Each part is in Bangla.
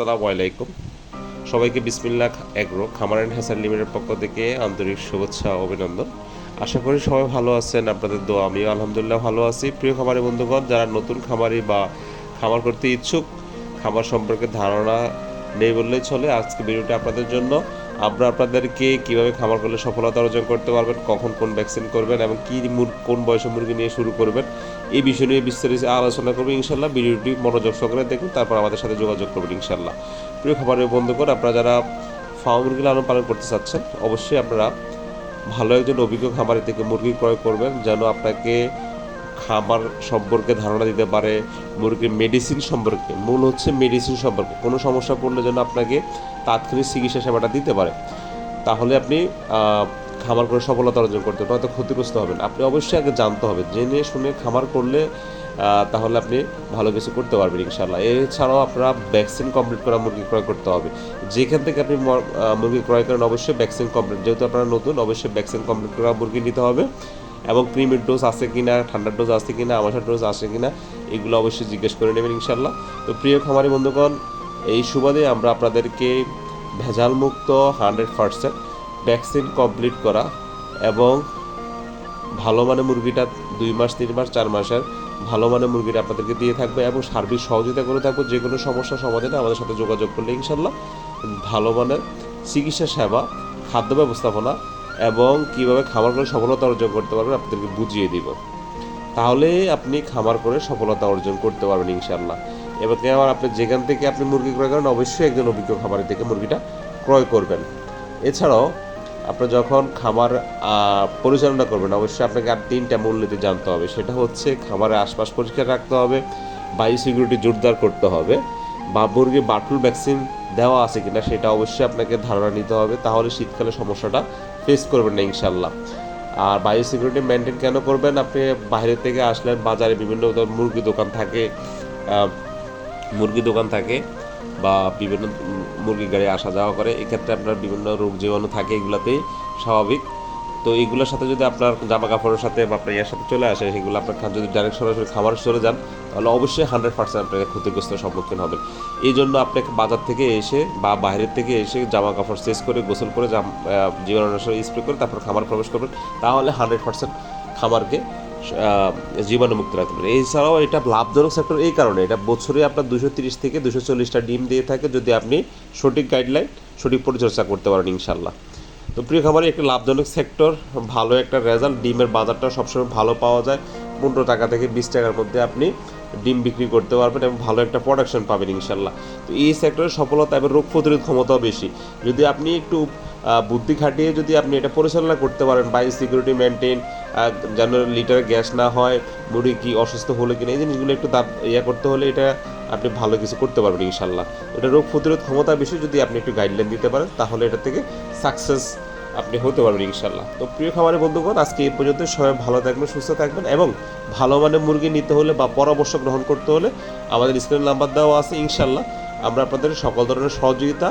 আসসালামু আলাইকুম। সবাইকে বিসমিল্লাহ এগ্রো, খামার অ্যান্ড হাসান লিমিটেড পক্ষ থেকে আন্তরিক শুভেচ্ছা অভিনন্দন। আশা করি সবাই ভালো আছেন, আপনাদের দোয়া আমিও আলহামদুলিল্লাহ ভালো আছি। প্রিয় খামারি বন্ধুগণ, যারা নতুন খামারি বা খামার করতে ইচ্ছুক, খামার সম্পর্কে ধারণা নেই বললেই চলে। আজকে ভিডিওটা আপনাদের জন্য আমরা আপনাদেরকে কীভাবে খামার করলে সফলতা অর্জন করতে পারবেন, কখন কোন ভ্যাকসিন করবেন এবং কী কোন বয়সে মুরগি নিয়ে শুরু করবেন, এই বিষয় নিয়ে বিস্তারিত আলোচনা করব ইনশাল্লাহ ভিডিওটি মনোযোগ সহকারে দেখুন, তারপর আমাদের সাথে যোগাযোগ করবেন ইনশাল্লাহ প্রিয় খাবারের বন্ধুগণ, আপনারা যারা ফার্ম মুরগি লালন পালন করতে চাচ্ছেন, অবশ্যই আপনারা ভালো একজন অভিজ্ঞ খামারি থেকে মুরগি ক্রয় করবেন, যেন আপনাকে খাবার সম্পর্কে ধারণা দিতে পারে, মুরগির মেডিসিন সম্পর্কে। মূল হচ্ছে মেডিসিন সম্পর্কে। কোনো সমস্যা পড়লে যেন আপনাকে তাৎক্ষণিক চিকিৎসা সেবাটা দিতে পারে। তাহলে আপনি খামার করে সফলতা অর্জন করতে হয়তো ক্ষতিগ্রস্ত হবেন। আপনি অবশ্যই আগে জানতে হবে, জেনে শুনে খামার করলে তাহলে আপনি ভালো কিছু করতে পারবেন ইনশাল্লাহ এছাড়াও আপনারা ভ্যাকসিন কমপ্লিট করা মুরগি ক্রয় করতে হবে। যেখান থেকে আপনি মুরগি ক্রয় করেন, অবশ্যই ভ্যাকসিন কমপ্লিট যেহেতু আপনারা নতুন, অবশ্যই ভ্যাকসিন কমপ্লিট করা মুরগি নিতে হবে। এবং ক্রিমের ডোজ আছে কিনা, ঠান্ডার ডোজ আছে কিনা আমাশার ডোজ আছে কিনা, এগুলো অবশ্যই জিজ্ঞেস করে নেবেন ইনশাল্লাহ তো প্রিয় খামারি বন্ধুগণ, এই সুবাদে আমরা আপনাদেরকে ভেজাল মুক্ত হান্ড্রেড পার্সেন্ট ভ্যাকসিন কমপ্লিট করা এবং ভালো মানের মুরগিটা দুই মাস, তিন মাস, চার মাসের ভালো মানের মুরগিটা আপনাদেরকে দিয়ে থাকবে এবং সার্বিক সহযোগিতা করে থাকব। যে কোনো সমস্যা সমাধানে আমাদের সাথে যোগাযোগ করলে ইনশাল্লাহ ভালো মানের চিকিৎসা সেবা, খাদ্য ব্যবস্থাপনা এবং কীভাবে খামার করে সফলতা অর্জন করতে পারবেন আপনাদেরকে বুঝিয়ে দিব। তাহলে আপনি খামার করে সফলতা অর্জন করতে পারবেন ইনশাল্লাহ এবার আবার আপনি যেখান থেকে আপনি মুরগি ক্রয় করেন, অবশ্যই একজন অভিজ্ঞ খামারি থেকে মুরগিটা ক্রয় করবেন। এছাড়াও আপনি যখন খামার পরিচালনা করবেন, অবশ্যই আপনাকে আর তিনটা মূলনীতি জানতে হবে। সেটা হচ্ছে খামারের আশপাশ পরিষ্কার রাখতে হবে, বায়ু সিকিউরিটি জোরদার করতে হবে বা মুরগি বাটুল ভ্যাকসিন দেওয়া আছে কিনা সেটা অবশ্যই আপনাকে ধারণা নিতে হবে। তাহলে শীতকালে সমস্যাটা ফেস করবেন না ইনশাল্লাহ আর বায়ো সিকিউরিটি মেনটেন কেন করবেন? আপনি বাইরে থেকে আসলেন, বাজারে বিভিন্ন মুরগি দোকান থাকে মুরগি দোকান থাকে বা বিভিন্ন মুরগি গাড়ি আসা যাওয়া করে। এক্ষেত্রে আপনার বিভিন্ন রোগ জীবাণু থাকে, এগুলাতেই স্বাভাবিক। তো এইগুলোর সাথে যদি আপনার জামা কাপড়ের সাথে বা আপনার ইয়ার সাথে চলে আসে, সেগুলো আপনার যদি ডাইরেক্ট সরাসরি খাবার চলে যান, তাহলে অবশ্যই হান্ড্রেড পার্সেন্ট আপনাকে ক্ষতিগ্রস্তের সম্মুখীন হবেন এই জন্য আপনাকে বাজার থেকে এসে বা বাইরের থেকে এসে জামা কাপড় চেস করে, গোসল করে জাম জীবাণুনাশক স্প্রে করে তারপর খামার প্রবেশ করবেন, তাহলে হান্ড্রেড পার্সেন্ট খামারকে জীবাণুমুক্ত রাখতে পারে এছাড়াও এটা লাভজনক সেক্টর এই কারণে, এটা বছরে আপনার দুশো তিরিশ থেকে দুশো চল্লিশটা ডিম দিয়ে থাকে যদি আপনি সঠিক গাইডলাইন সঠিক পরিচর্যা করতে পারেন ইনশাল্লাহ তো প্রিয় খামারে একটি লাভজনক সেক্টর ভালো একটা রেজাল্ট ডিমের বাজারটা সবসময় ভালো পাওয়া যায়। পনেরো টাকা থেকে বিশ টাকার মধ্যে আপনি ডিম বিক্রি করতে পারবেন এবং ভালো একটা প্রোডাকশন পাবেন ইনশাল্লাহ। তো এই সেক্টরের সফলতা এবং রোগ প্রতিরোধ ক্ষমতাও বেশি। যদি আপনি একটু বুদ্ধি খাটিয়ে যদি আপনি এটা পরিচালনা করতে পারেন বায়ো সিকিউরিটি মেনটেন যেন লিটারে গ্যাস না হয়, মুড়ি কি অসুস্থ হলে কিনা, এই জিনিসগুলো একটু দাব ইয়ে করতে হলে এটা আপনি ভালো কিছু করতে পারবেন ইনশাল্লাহ এটা রোগ প্রতিরোধ ক্ষমতা বেশি যদি আপনি একটু গাইডলাইন দিতে পারেন, তাহলে এটা থেকে সাকসেস আপনি হতে পারবেন ইনশাল্লাহ তো প্রিয় খামারে বন্ধুগণ, আজকে এই পর্যন্ত সবাই ভালো থাকবেন, সুস্থ থাকবেন এবং ভালো মানের মুরগি নিতে হলে বা পরামর্শ গ্রহণ করতে হলে আমাদের স্ক্রিন নাম্বার দেওয়া আছে ইনশাল্লাহ আমরা আপনাদের সকল ধরনের সহযোগিতা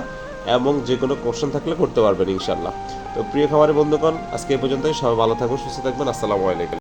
এবং যে কোনো কোশ্চেন থাকলে করতে পারবেন ইনশাল্লাহ তো প্রিয় খামারে বন্ধুগণ, আজকে এই পর্যন্তই। সবাই ভালো থাকবেন, সুস্থ থাকবেন। আসসালামু আলাইকুম।